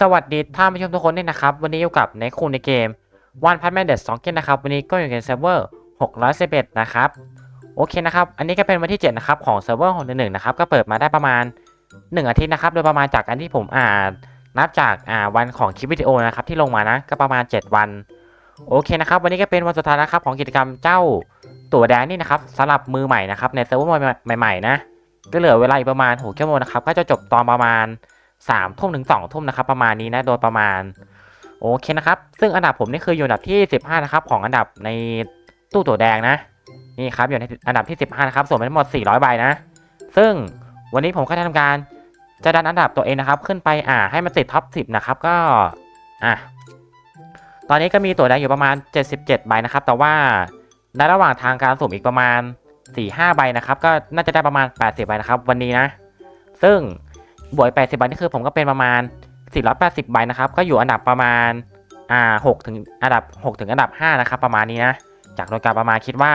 สวัสดีท่านผู้ชมทุกคนด้วยนะครับ วันนี้อยู่กับในคูในเกม One Punch Man Dead 2เกมนะครับ วันนี้ก็อยู่ในเซิร์ฟเวอร์611 นะครับ โอเคนะครับ อันนี้ก็เป็นวันที่ 7 นะครับ ของเซิร์ฟเวอร์611นะครับ ก็เปิดมาได้ประมาณ 1 อาทิตย์นะครับ โดยประมาณจากอันที่ผมอ่านนับจากอ่าวันของคลิปวิดีโอนะครับที่ลงมานะก็ประมาณ 7 วัน โอเคนะครับ วันนี้ก็เป็นวันสุดท้ายนะครับของกิจกรรมเจ้าตั๋วแดงนี่นะครับสำหรับมือใหม่นะครับในเซิร์ฟเวอร์ใหม่ๆนะก็เหลือเวลาอีกประมาณ6ชั่วโมงนะครับก็จะจบตอนประมาณ สามทุ่มถึงสองทุ่มนะครับ ประมาณนี้นะโดยประมาณ โอเคนะครับ ซึ่งอันดับผมนี่คืออยู่อันดับที่15นะครับ ของอันดับในตู้ตัวแดงนะ นี่ครับอยู่ในอันดับที่15นะครับส่วนไปทั้งหมด400ใบนะ ซึ่งวันนี้ผมก็จะทำการจะดันอันดับตัวเองนะครับ ขึ้นไปอ่าให้มันติดท็อป10นะครับก็อะตอนนี้ก็มีตัวแดงอยู่ประมาณ 77 ใบนะครับ แต่ว่าในระหว่างทางการสุ่มอีกประมาณ 4-5 ใบนะครับ ก็น่าจะได้ประมาณ 80 ใบนะครับ วันนี้นะ ซึ่ง บวก80ใบนี่คือผมก็เป็นประมาณ480ใบนะครับ ก็อยู่อันดับประมาณอ่า6ถึงอันดับ6ถึงอันดับ5นะครับ ประมาณนี้นะ จากโดยการประมาณคิดว่า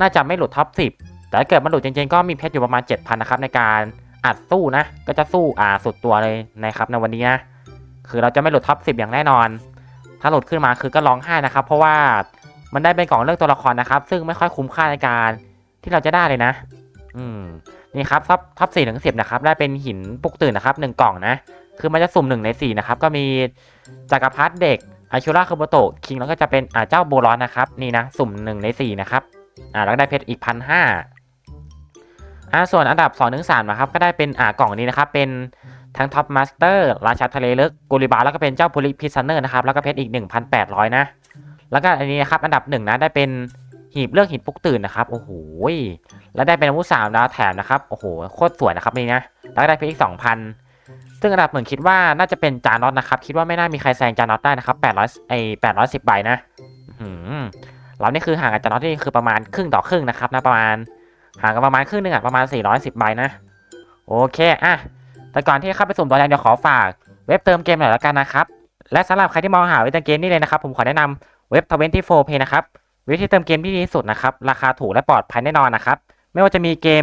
น่าจะไม่หลุดท็อป10แต่ถ้าเกิดมันหลุดจริงๆ ก็มีเพชรอยู่ประมาณ7,000นะครับในการอัดสู้นะ ก็จะสู้อ่าสุดตัวเลยนะครับในวันนี้นะคือเราจะไม่หลุดท็อป10อย่างแน่นอน ถ้าหลุดขึ้นมาคือก็ร้องไห้นะครับ เพราะว่ามันได้เป็นกล่องเลือกตัวละครนะครับ ซึ่งไม่ค่อยคุ้มค่าในการที่เราจะได้เลยนะ อืม นี่ครับท็อปท็อปสี่ถึงสิบนะครับได้เป็นหินปลุกตื่นนะครับหนึ่งกล่องนะ คือมันจะสุ่มหนึ่งในสี่นะครับก็มีจักรพรรดิเด็กอาชูราคาโบโตะคิงแล้วก็จะเป็นอ่าเจ้าโบรอนนะครับนี่นะสุ่มหนึ่งในสี่นะครับอ่าแล้วได้เพชรอีกพันห้าอ่าส่วนอันดับ2องถึงสามนะครับก็ได้เป็นอ่ากล่องนี้นะครับเป็นทั้งท็อปมาสเตอร์ราชาทะเลลึกกูริบาแล้วก็เป็นเจ้าบุริพิซซันเนอร์นะครับแล้วก็เพชรอีกหน1,800 นะ แล้วก็อันนี้นะครับอันดับหนึ่งนะได้เป็น หีบเลือกหินปลุกตื่นนะครับโอ้โหแล้วได้เป็นอาวุธสามดาวแถมนะครับโอ้โหโคตรสวยนะครับนี่นะแล้วก็ได้เพชรอีกสองพันซึ่งอันดับหนึ่งคิดว่าน่าจะเป็นจานอตนะครับ คิดว่าไม่น่ามีใครแซงจานอตได้นะครับแปดร้อยไอแปดร้อยสิบใบนะอื้อหือเรานี่คือห่างกับจานอตที่คือประมาณครึ่งต่อครึ่งนะครับนะประมาณห่างกันประมาณครึ่งหนึงอะประมาณ 410 ใบนะ โอเคอะแต่ก่อนที่เข้าไปสุ่มตัวแทนเดี๋ยวขอฝากเว็บเติมเกมหน่อยแล้วกันนะครับ และสำหรับใครที่มองหาเว็บเติมเกมนี่เลยนะครับ ผมขอแนะนำเว็บ 24 Pay นะครับ ว็บที่เติมเกมที่ดีที่สุดนะครับ ราคาถูกและปลอดภัยแน่นอนนะครับ ไม่ว่าจะมีเกม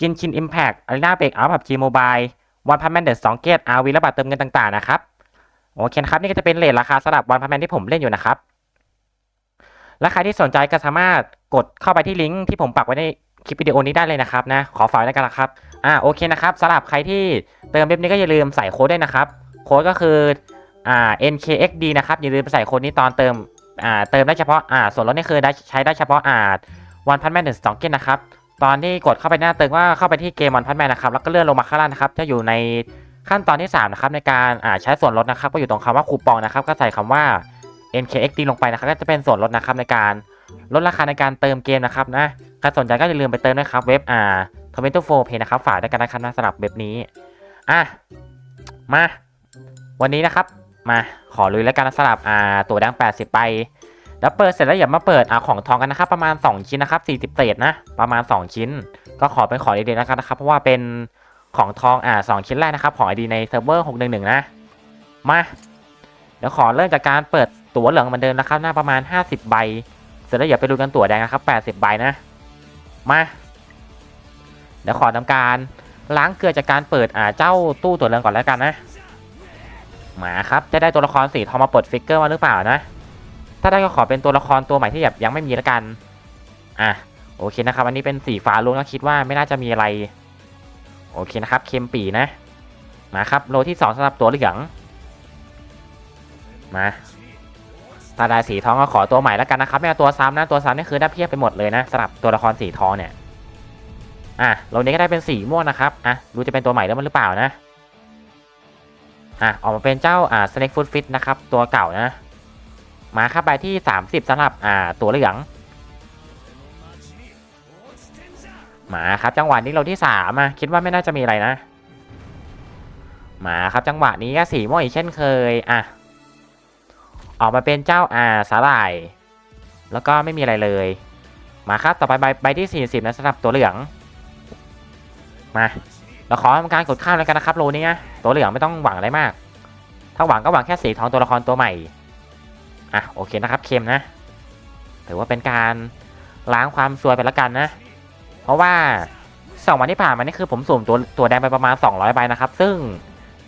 กินชิน Impact Arena Break Out PUBG Mobile One Punch Man The Song Gate RV และบัตรเติมเงินต่างๆนะครับ โอเคครับ นี่ก็จะเป็นเลทราคาสำหรับ One Punch Man ที่ผมเล่นอยู่นะครับ และใครที่สนใจก็สามารถกดเข้าไปที่ลิงก์ที่ผมปักไว้ในคลิปวิดีโอนี้ได้เลยนะครับนะ ขอฝากไว้แล้วกันนะครับ อ่าโอเคนะครับสำหรับใครที่เติมเว็บนี้ก็อย่าลืมใส่โค้ดด้วยนะครับ โค้ดก็คืออ่า NKXD นะครับ อย่าลืมใส่โค้ดนี้ตอนเติม อ่าเติมได้เฉพาะอ่าส่วนลดนี่คือได้ใช้ได้เฉพาะอ่าวันพันแมนหนึ่งสองเกนนะครับตอนที่กดเข้าไปหน้าเติมว่าเข้าไปที่เกมวันพันแมนนะครับแล้วก็เลื่อนลงมาข้างล่างนะครับจะอยู่ในขั้นตอนที่3นะครับในการอ่าใช้ส่วนลดนะครับ ก็อยู่ตรงคำว่าคูปองนะครับ ก็ใส่คำว่า NKXD ลงไปนะครับ ก็จะเป็นส่วนลดนะครับในการลดราคาในการเติมเกมนะครับนะใครสนใจก็อย่าลืมไปเติมด้วยครับเว็บอ่าทวินต์โฟเพย์นะครับฝากด้วยกันนะครับนะสำหรับเว็บนี้อะมา วันนี้นะครับ มาขอลุยแล้วกันสำหรับอ่าตัวแดง80 ไป แล้วเปิดเสร็จแล้วอย่ามาเปิดอ่าของทองกันนะครับประมาณ 2 ชิ้นนะครับ40เศษนะประมาณ 2 ชิ้น ก็ขอเป็นขอดีๆนะครับเพราะว่าเป็นของทองอ่า2ชิ้นแรกนะครับของไอดีในเซิร์ฟเวอร์611นะมาเดี๋ยวขอเริ่มจากการเปิดตั๋วเหลืองเหมือนเดิมนะครับหน้าประมาณ 50 ใบ เสร็จแล้วอย่าไปดูกันตั๋วแดงนะครับ 80 ใบนะมาเดี๋ยวขอทำการล้างเกลือจากการเปิดอ่าเจ้าตู้ตั๋วเหลืองก่อนแล้วกันนะ มาครับจะได้ตัวละครสีทองมาเปิดฟิกเกอร์มาหรือเปล่านะ ถ้าได้ก็ขอเป็นตัวละครตัวใหม่ที่แบบยังไม่มีแล้วกัน อะโอเคนะครับอันนี้เป็นสีฟ้าลุ้งก็คิดว่าไม่น่าจะมีอะไร โอเคนะครับเค็มปีนะมาครับโลที่2สำหรับตัวเหลืองมาถ้าได้สีทองก็ขอตัวใหม่แล้วกันนะครับไม่เอาตัวซ้ำนะตัวซ้ำนี่คือได้เพียบไปหมดเลยนะสำหรับตัวละครสีทองเนี่ยอะโลนี้ก็ได้เป็นสีม่วงนะครับอะรู้จะเป็นตัวใหม่แล้วมันหรือเปล่านะ อะออกมาเป็นเจ้าอ่า Snake Foot Fit นะครับ ตัวเก่านะ มาครับใบที่ 30สำหรับอ่าตัวเหลืองมาครับจังหวะนี้เราที่สามอะคิดว่าไม่น่าจะมีอะไรนะ มาครับจังหวะนี้ก็สีม่วงอีกเช่นเคยอะออกมาเป็นเจ้าอ่าสาหร่าย แล้วก็ไม่มีอะไรเลย มาครับต่อไปใบใบที่ 40นะสำหรับตัวเหลือง มา เราขอทำการกดข้ามแล้วกันนะครับโลนี้นะตัวเหลืองไม่ต้องหวังอะไรมาก ถ้าหวังก็หวังแค่สีทองตัวละครตัวใหม่อะโอเคนะครับเค็มนะถือว่าเป็นการล้างความซวยไปแล้วกันนะ เพราะว่าสองวันที่ผ่านมานี่คือผมสุ่มตัวตัวแดงไปประมาณ 200ใบนะครับ ซึ่ง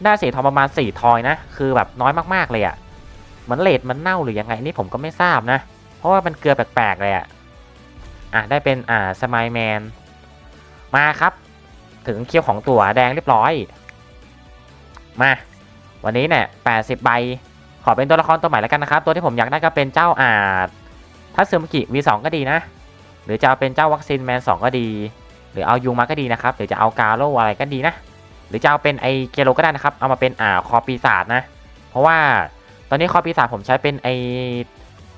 ได้สีทองประมาณสี่ทอยนะ คือแบบน้อยมากๆเลยอะ่ะเหมือนเลดมันเน่าหรือยังไงนนี่ผมก็ไม่ทราบนะ เพราะว่ามันเกลือแปลกๆเลยอะ่ะอะได้เป็นอ่าสมายแมนมาครับ ถึงคิวของตัวแดงเรียบร้อย มา วันนี้เนี่ยแปดสิบใบ ขอเป็นตัวละครตัวใหม่แล้วกันนะครับ ตัวที่ผมอยากได้ก็เป็นเจ้าอาจถ้าซึมกิ V2 ก็ดีนะ หรือจะเอาเป็นเจ้าวัคซีนแมน2ก็ดี หรือเอายุงมาก็ดีนะครับหรือจะเอากาโลอะไรก็ดีนะ หรือจะเอาเป็นไอเกโลก็ได้นะครับ เอามาเป็นอ่าคอปีศาจนะ เพราะว่าตอนนี้คอปีศาจผมใช้เป็นไอ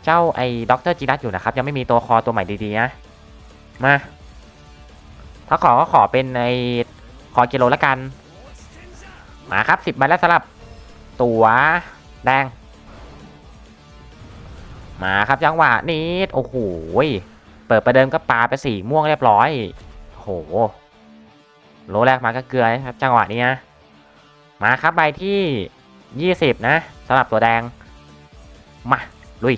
เจ้าไอด็อกเตอร์จีรัสอยู่นะครับ ยังไม่มีตัวคอตัวใหม่ดีๆนะ มา ถ้าขอก็ขอเป็นไอคอเกโลแล้วกัน มาครับสิบใบแล้วสลับ ตัวแดง มาครับจังหวะนี้โอ้โหเปิดประเดิมก็ปาไปสีม่วงเรียบร้อยโอ้โหโลแรกมาก็เกลือครับจังหวะนี้นะมาครับใบที่20นะสำหรับตัวแดง มาลุย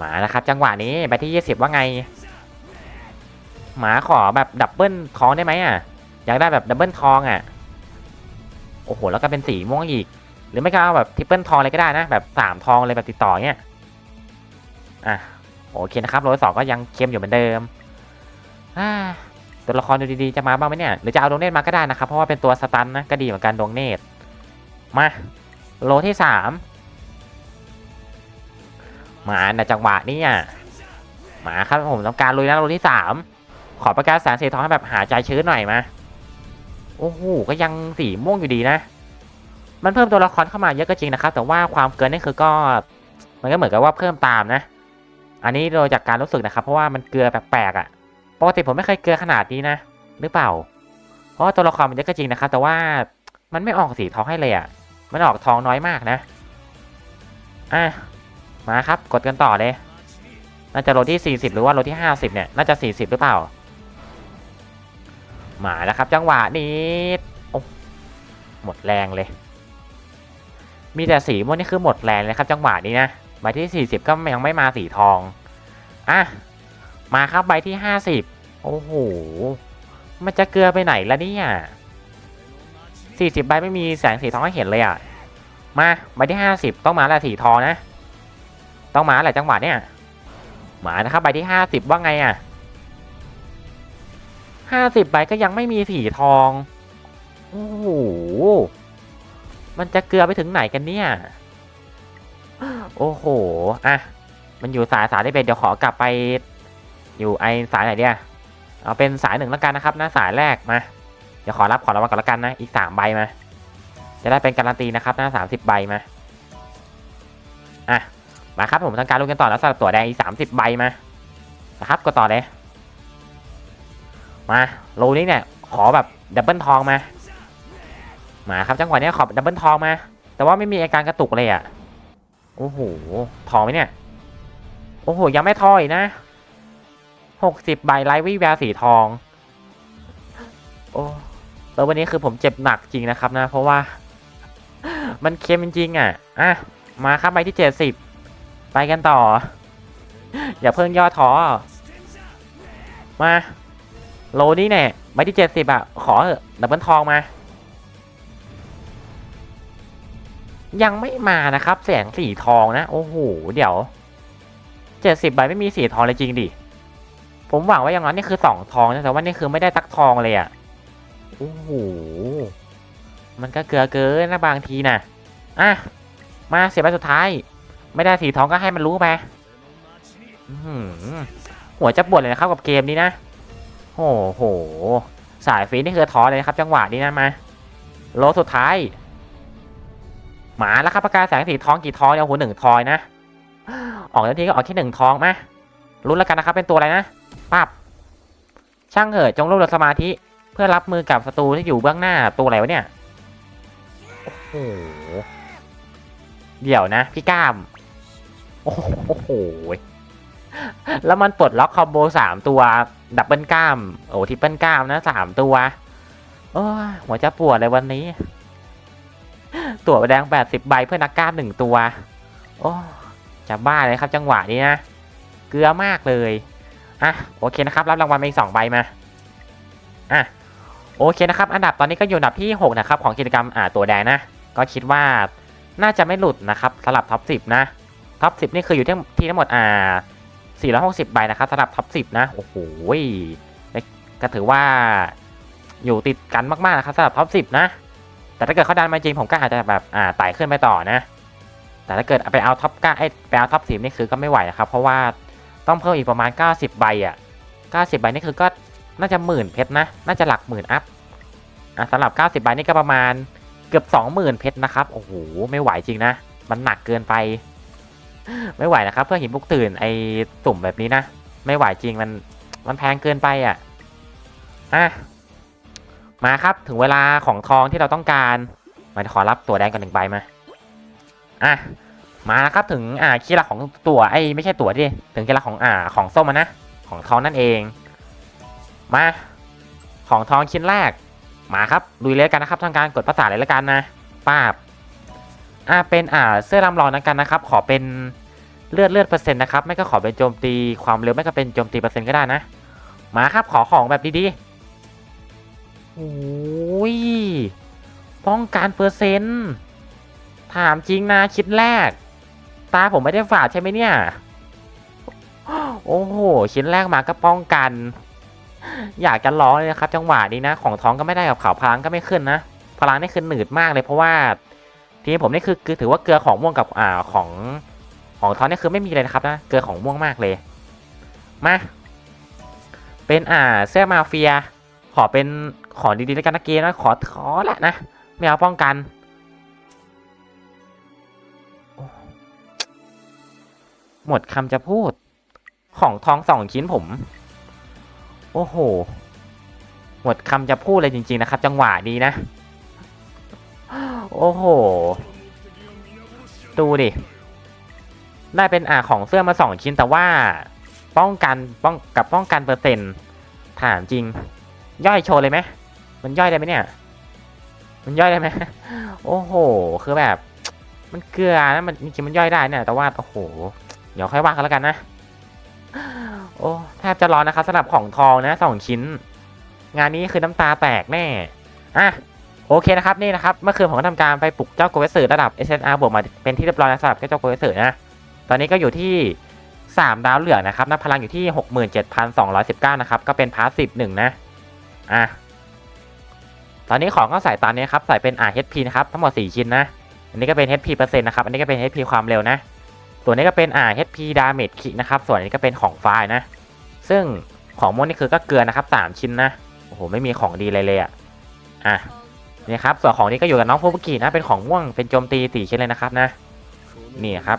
มาแล้วครับ จังหวะนี้ใบที่20ว่าไง หมาขอแบบดับเบิลทองได้ไหมอะ อยากได้แบบดับเบิลทองอะ โอ้โห แล้วก็เป็นสีม่วงอีก หรือไม่ก็เอาแบบทริปเปิลทองเลยก็ได้นะ แบบสามทองเลยแบบติดต่อเนี้ยอะโอเคนะครับโรยสองก็ยังเค็มอยู่เหมือนเดิมอ่าตัวละครดูดีๆจะมาบ้างไหมเนี่ย หรือจะเอาดวงเนตรมาก็ได้นะครับ เพราะว่าเป็นตัวสตันนะก็ดีเหมือนกันดวงเนตรมาโลที่สามมาในจังหวะนี้อะมาครับผมต้องการลุยนะโลที่สาม ขอประกาศแสงสีทองให้แบบหาใจชื้นหน่อยมา โอ้โห ก็ยังสีม่วงอยู่ดีนะ มันเพิ่มตัวละครเข้ามาเยอะก็จริงนะครับ แต่ว่าความเกินนี่คือก็ มันก็เหมือนกับว่าเพิ่มตามนะ อันนี้โดยจากการรู้สึกนะครับ เพราะว่ามันเกลือแปลกๆอะ่ะ ปกติผมไม่เคยเกลือขนาดนี้นะ หรือเปล่า เพราะตัวละครมันเยอะก็จริงนะครับ แต่ว่ามันไม่ออกสีทองให้เลยอะ่ะ มันออกทองน้อยมากนะ อะ มาครับ กดกันต่อเลยน่าจะโลที่ 40 หรือว่าโลที่ 50 เนี่ย น่าจะ 40 หรือเปล่า มาแล้วครับ จังหวะนี้โอ้หมดแรงเลย มีแต่สีม่วงนี่คือหมดแรงเลยครับ จังหวะนี้นะใบที่ 40 ก็ยังไม่มาสีทองอะมาครับใบที่ 50 โอ้โหมันจะเกลือไปไหนละเนี่ย40 ใบไม่มีแสงสีทองให้เห็นเลยอะมาใบที่ 50 ต้องมาแหละสีทองนะ ต้องมาแหละจังหวะเนี่ยมานะครับใบที่ 50 ว่าไงอะ 50ใบก็ยังไม่มีสีทอง โอ้โห มันจะเกลือไปถึงไหนกันเนี่ย โอ้โห อะ มันอยู่สายสายได้เป็นเดี๋ยวขอกลับไป อยู่ไอสายไหนเดียเอาเป็นสายหนึ่งแล้วกันนะครับนะสายแรกมา เดี๋ยวขอรับขอรางวัลก่อนแล้วกันนะ อีกสามใบมา จะได้เป็นการันตีนะครับนะสามสิบใบมา อะ มาครับผมทำการลุ้นกันต่อแล้วสำหรับตัวแดงอีกสามสิบใบมา นะครับก็ต่อเลย มาโลนี้เนี่ยขอแบบดับเบิลทองมามาครับจังหวะนี้ขอดับเบิลทองมา แต่ว่าไม่มีอาการกระตุกเลยอะโอ้โหทองไหมเนี่ย โอ้โห ยังไม่ทอยนะหกสิบใบไลท์วิแววสีทอง โอ้แล้ววันนี้คือผมเจ็บหนักจริงนะครับนะ เพราะว่า มันเค็มจริงอะ อะ มาครับใบที่เจ็ดสิบไปกันต่อ อย่าเพิ่งย่อท้อมา โลนี้เนี่ยใบที่เจ็ดสิบอะ ขอเถอะดับเบิลทองมา ยังไม่มานะครับ แสงสีทองนะ โอ้โห เดี๋ยวเจ็ดสิบใบไม่มีสีทองเลยจริงดิ ผมหวังว่าอย่างนั้นนี่คือสองทองนะแต่ว่านี่คือไม่ได้ตักทองเลยอะ โอ้โห มันก็เกลือเกินนะบางทีนะอะ มาเสียใบสุดท้าย ไม่ได้สีทองก็ให้มันรู้ไปหัวจะปวดเลยนะครับกับเกมนี้นะ โอ้โห สายฟีนี่คือท้อเลยนะครับ จังหวะนี้นะมาโลสุดท้าย หมาแล้วครับประกาศแสงสีทองกี่ทองเนี่ยโอ้โหหนึ่งทอยนะ ออกทันทีก็ออกแค่หนึ่งทองมาลุ้นแล้วกันนะครับ เป็นตัวอะไรนะปับช่างเถอะจงรวบรวมสมาธิ เพื่อรับมือกับศัตรูที่อยู่เบื้องหน้าตัวอะไรวะเนี่ยโอ้โหเดี๋ยวนะ พี่ก้าม โอ้โห แล้วมันปลดล็อกคอมโบสามตัว ดับเบิลก้าม โอ้ทิปเปิลก้ามนะสามตัว โอ้หัวจะปวดเลยวันนี้ ตัวแดงแปดสิบใบเพื่อนักกล้ามหนึ่งตัว โอ้จะบ้าเลยครับจังหวะนี้นะ เกลือมากเลย อะโอเคนะครับ รับรางวัลมาอีกสองใบมา อะโอเคนะครับ อันดับตอนนี้ก็อยู่อันดับที่ 6 นะครับ ของกิจกรรมอ่าตัวแดงนะ ก็คิดว่าน่าจะไม่หลุดนะครับสำหรับท็อป 10 นะ ท็อป 10 นี่คืออยู่ที่ที่ทั้งหมดอ่า 460ใบนะครับสำหรับท็อป10 นะ โอ้โหก็ถือว่าอยู่ติดกันมากๆนะครับสำหรับท็อป10 นะ แต่ถ้าเกิดเขาดันมาจริงผมก็อาจจะแบบอ่าไต่ขึ้นไปต่อนะ แต่ถ้าเกิดไปเอาท็อป9ไอ้ไปเอาท็อป10 นี่คือก็ไม่ไหวนะครับ เพราะว่าต้องเพิ่มอีกประมาณ 90 ใบอะ 90 ใบนี่คือก็น่าจะหมื่นเพชรนะ น่าจะหลักหมื่นอัพอะสำหรับ 90 ใบนี่ก็ประมาณเกือบ 20,000 เพชรนะครับ โอ้โห ไม่ไหวจริงนะ มันหนักเกินไป ไม่ไหวนะครับ เพื่อหินบุกตื่นไอ้ตุ่มแบบนี้นะ ไม่ไหวจริงมันมันแพงเกินไปอะอะมาครับถึงเวลาของทองที่เราต้องการมาขอรับตัวแดงกันหนึ่งใบมาอะมาครับถึงอ่าคีย์หลักของตัวไอ้ไม่ใช่ตัวดิถึงคีย์หลักของอ่าของส้มนะ ของทองนั่นเอง มาของทองชิ้นแรกมาครับลุยเลยกันนะครับทางการกดภาษาเลยละกันนะป้าบ อ่าเป็นอ่าเสื้อลำลองนะกันนะครับ ขอเป็นเลือดเลือดเปอร์เซ็นต์นะครับไม่ก็ขอเป็นโจมตีความเร็วไม่ก็เป็นโจมตีเปอร์เซ็นต์ก็ได้นะ มาครับขอของแบบดีๆโอ้ยป้องกันเปอร์เซ็นต์ถามจริงนะคิดแรก ตาผมไม่ได้ฝาดใช่ไหมเนี่ย โอ้โหชิ้นแรกมาก็ป้องกัน อยากจะร้องเลยนะครับ จังหวะนี้นะ ของท้องก็ไม่ได้กับข่าวพลังก็ไม่ขึ้นนะ พลังนี่คือหนืดมากเลยเพราะว่า ทีมผมนี่คือคือถือว่าเกลือของม่วงกับอ่าของของทองนี่คือไม่มีเลยนะครับนะเกลือของม่วงมากเลย มา เป็นอ่าเสื้อมาเฟีย ขอเป็นขอดีๆแล้วกันนะเกมนะขอขอละนะไม่เอาป้องกันหมดคำจะพูดของทองสองชิ้นผม โอ้โห หมดคำจะพูดเลยจริง ๆ นะครับ จังหวะดีนะ โอ้โห ดูดิ ได้เป็นอ่าของเสื้อมาสองชิ้นแต่ว่า ป้องกันป้องกับป้องกันเปอร์เซ็นต์ถามจริง ย่อยโชว์เลยไหมมันย่อยได้ไหมเนี่ย มันย่อยได้ไหมโอ้โห คือแบบ มันเกลือนะมันจริงมันย่อยได้เนี่ยแต่ว่าโอ้โห เดี๋ยวค่อยว่ากันแล้วกันนะ โอ้แทบจะร้อนนะครับสำหรับของทองนะสองชิ้น งานนี้คือน้ำตาแตกแน่อะ โอเคนะครับนี่นะครับเมื่อคืนผมก็ทำการไปปลุกเจ้าโกเวสือระดับ SNR บวกมาเป็นที่เรียบร้อยแล้วสำหรับเจ้าโกเวสือนะตอนนี้ก็อยู่ที่ 3 ดาวเหลือนะครับนับพลังอยู่ที่ 67,219 นะครับ ก็เป็นพาร์ทสิบหนึ่งนะอะตอนนี้ของก็ใส่ตามนี้ครับใส่เป็น RHP นะครับทั้งหมด 4 ชิ้นนะ อันนี้ก็เป็น HP เปอร์เซ็นต์นะครับอันนี้ก็เป็น HP ความเร็วนะ ส่วนนี้ก็เป็นอ่า HP damage kick นะครับส่วนนี้ก็เป็นของไฟนะ ซึ่งของม่วงนี่คือก็เกลือนะครับ 3 ชิ้นนะโอ้โหไม่มีของดีเลยเลยอะอะ นี่ครับส่วนของนี้ก็อยู่กับน้องฟูบุกินะเป็นของม่วงเป็นโจมตี4ชิ้นเลยนะครับนะนี่ครับ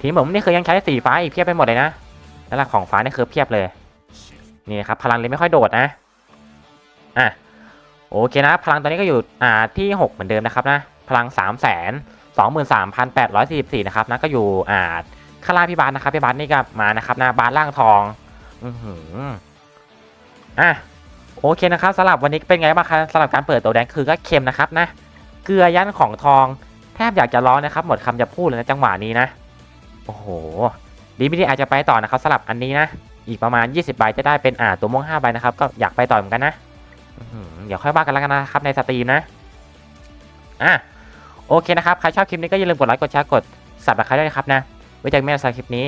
ทีมผมนี่คือยังใช้สีฟ้าอีกเพียบไปหมดเลยนะแล้วหลักของฟ้านี่คือเพียบเลยนี่ครับพลังเลยไม่ค่อยโดดนะอะโอเคนะ พลังตอนนี้ก็อยู่อ่าที่6เหมือนเดิมนะครับนะพลัง3 0 0 0 0 23,844นะครับนะก็อยู่อ่าข้างล่างพี่บาสนะครับพี่บาสนี่ก็มานะครับนะบาสล่างทอง อือหืออะ โอเคนะครับสำหรับวันนี้เป็นไงบ้างครับสำหรับการเปิดตัวแดงคือก็เค็มนะครับนะเกลือยันของทองแทบอยากจะร้องนะครับ หมดคำจะพูดเลยนะจังหวะนี้นะ โอ้โหดีไม่ดีอาจจะไปต่อนะครับสำหรับอันนี้นะ อีกประมาณ 20ใบจะได้เป็นอ่าตัวม่วง5ใบนะครับ ก็อยากไปต่อเหมือนกันนะเดี๋ยวค่อยว่ากันแล้วกันนะครับในสตรีมนะอะโอเคนะครับ ใครชอบคลิปนี้ก็อย่าลืมกดไลค์กดแชร์กดสับตะไคร้ด้วยนะครับนะไว้เจอกันใหม่ในคลิปนี้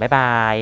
บ๊ายบาย